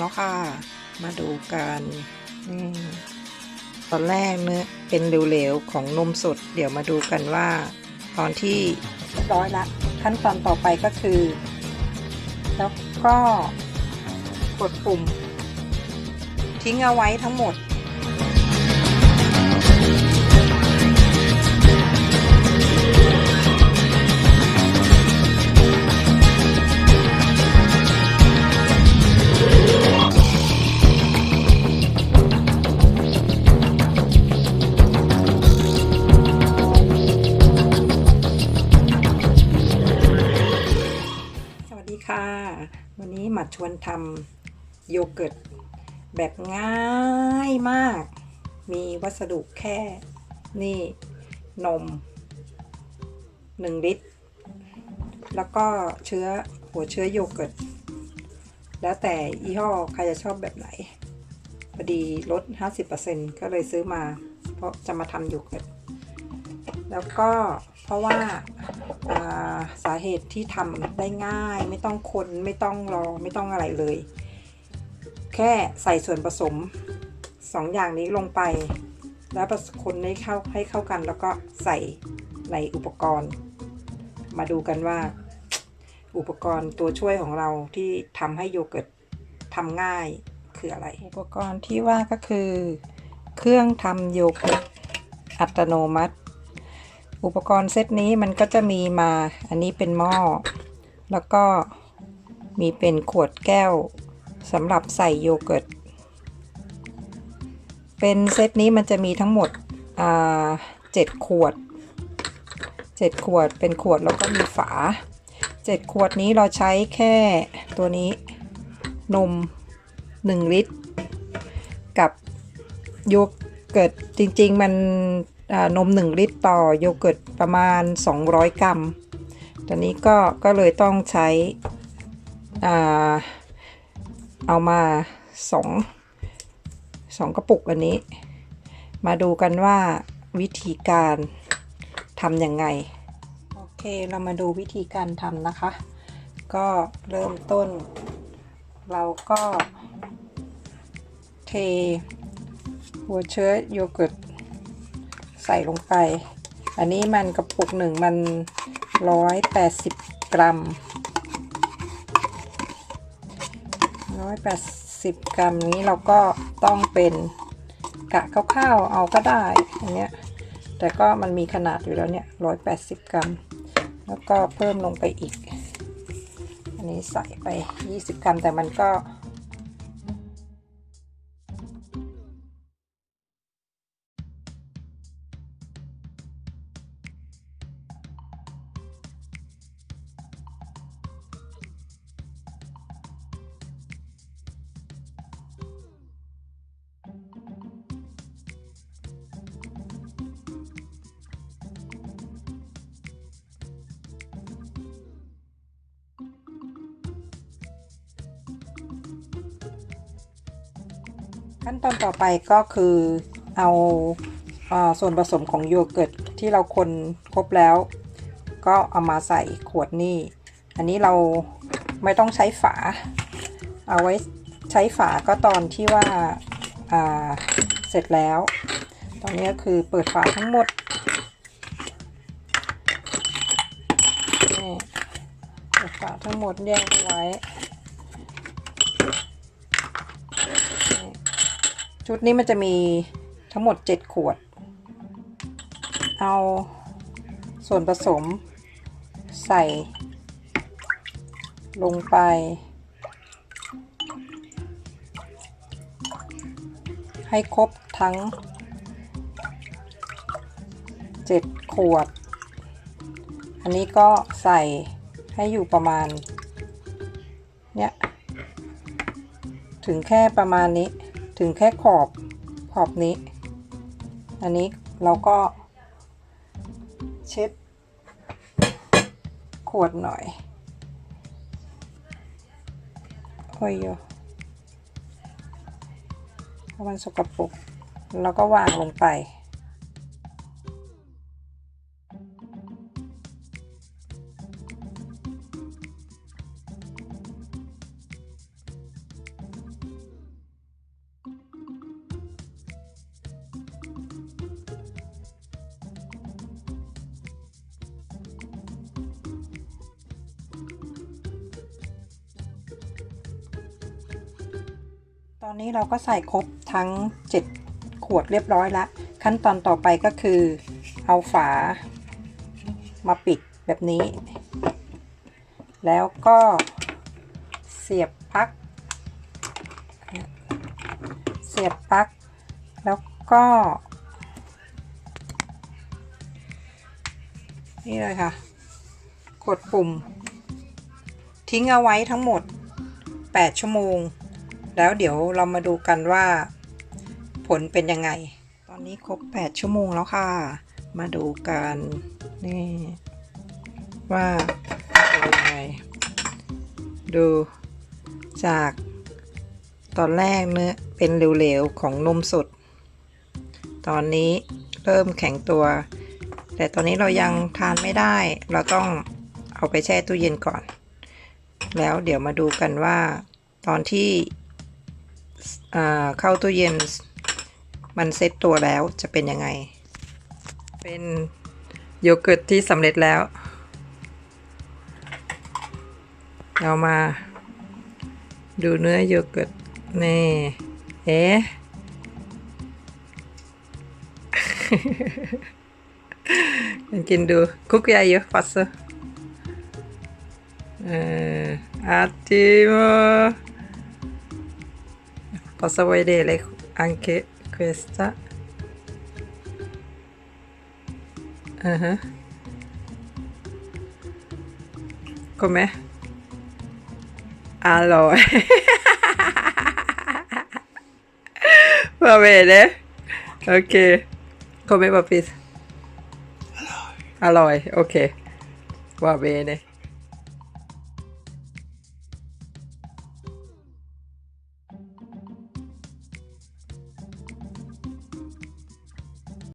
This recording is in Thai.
แล้วค่ะ มาดูกันตอนแรกเนื้อเป็นเหลวๆ ของนมสด เดี๋ยวมาดูกันว่า ตอนที่ร้อยละขั้นตอนต่อไปก็คือ แล้วก็กดปุ่ม ทิ้งเอาไว้ทั้งหมด ค่ะ วันนี้หมัดชวนทำโยเกิร์ตแบบง่ายมาก มีวัสดุแค่นี่นม 1 ลิตร แล้วก็เชื้อหัวเชื้อโยเกิร์ต แล้วแต่ยี่ห้อใครจะชอบแบบไหน พอดีลด 50%ก็เลยซื้อมา เพราะจะมาทำโยเกิร์ต แล้วก็เพราะว่าาสาเหตุที่ทำได้ง่าย ไม่ต้องคนไม่ต้องรอไม่ต้องอะไรเลย แค่ใส่ส่วนผสมสองอย่างนี้ลงไป แล้วผสมคนให้เข้าให้เข้ากัน แล้วก็ใส่ในอุปกรณ์ มาดูกันว่า อุปกรณ์ตัวช่วยของเราที่ทำให้โยเกิร์ตทำง่ายคืออะไร อุปกรณ์ที่ว่าก็คือ เครื่องทำโยเกิร์ตอัตโนมัติ อุปกรณ์เซตนี้มันก็จะมีมา อันนี้เป็นหม้อ แล้วก็มีเป็นขวดแก้วสำหรับใส่โยเกิร์ต เป็นเซตนี้มันจะมีทั้งหมดเจ็ดขวดเจ็ดขวดเป็นขวดแล้วก็มีฝาเจ็ดขวดนี้เราใช้แค่ตัวนี้นม 1 ลิตร กับโยเกิร์ตจริง ๆ มัน นม 1 ลิตรต่อโยเกิร์ตประมาณ 200 กรัม ตอนนี้ก็ก็เลยต้องใช้อ่าเอามา2 2กระปุกอันนี้ มาดูกันว่าวิธีการทำยังไง โอเคเรามาดูวิธีการทำนะคะ ก็เริ่มต้น เราก็เทหัวเชื้อโยเกิร์ต ใส่ลงไป อันนี้มันกระปุกหนึ่งมัน180กรัม180กรัมนี้เราก็ต้องเป็นกะคร่าวๆเอาก็ได้อันเนี้ยแต่ก็มันมีขนาดอยู่แล้วเนี่ย180กรัม แล้วก็เพิ่มลงไปอีก อันนี้ใส่ไป20กรัมแต่มันก็ ขั้นตอนต่อไปก็คือเอาอาส่วนผสมของโยเกิร์ตที่เราคนครบแล้ว ก็เอามาใส่ขวดนี่ อันนี้เราไม่ต้องใช้ฝา เอาไว้ใช้ฝาก็ตอนที่ว่าาเสร็จแล้ว ตอนนี้ก็คือเปิดฝาทั้งหมด เปิดฝาทั้งหมดแยกไว้ ชุดนี้มันจะมีทั้งหมด 7 ขวด เอาส่วนผสมใส่ ลงไป ให้ครบทั้ง 7 ขวด อันนี้ก็ใส่ให้อยู่ประมาณ เนี้ย ถึงแค่ประมาณนี้ ถึงแค่ขอบขอบนี้ อันนี้เราก็ เช็ด ขวดหน่อยโอ้ยโยมันสกปรกแล้วก็วางลงไป ตอนนี้เราก็ใส่ครบทั้ง 7 ขวดเรียบร้อยแล้ว ขั้นตอนต่อไปก็คือ เอาฝามาปิดแบบนี้ แล้วก็เสียบปลั๊กเสียบปลั๊กแล้วก็นี่เลยค่ะ กดปุ่ม ทิ้งเอาไว้ทั้งหมด 8 ชั่วโมง แล้วเดี๋ยวเรามาดูกันว่า ผลเป็นยังไง ตอนนี้ครบ 8 ชั่วโมงแล้วค่ะ มาดูกันนี่ว่าเป็นยังไง ดูจากตอนแรกเนื้อเป็นเหลวๆ ของนมสด ตอนนี้เริ่มแข็งตัว แต่ตอนนี้เรายังทานไม่ได้ เราต้องเอาไปแช่ตู้เย็นก่อน แล้วเดี๋ยวมาดูกันว่า ตอนที่ เข้าตู้เย็นมันเซ็ตตัวแล้วจะเป็นยังไง เป็นโยเกิร์ตที่สำเร็จแล้ว เรามาดูเนื้อโยเกิร์ตนี่เอ๊ะกินดูคุกยาเยอะฟัสเอ่อ attimo posso vedere anche questa? Uh -huh. com'è? allora. Va bene. Ok. Come va allora ok. Va bene.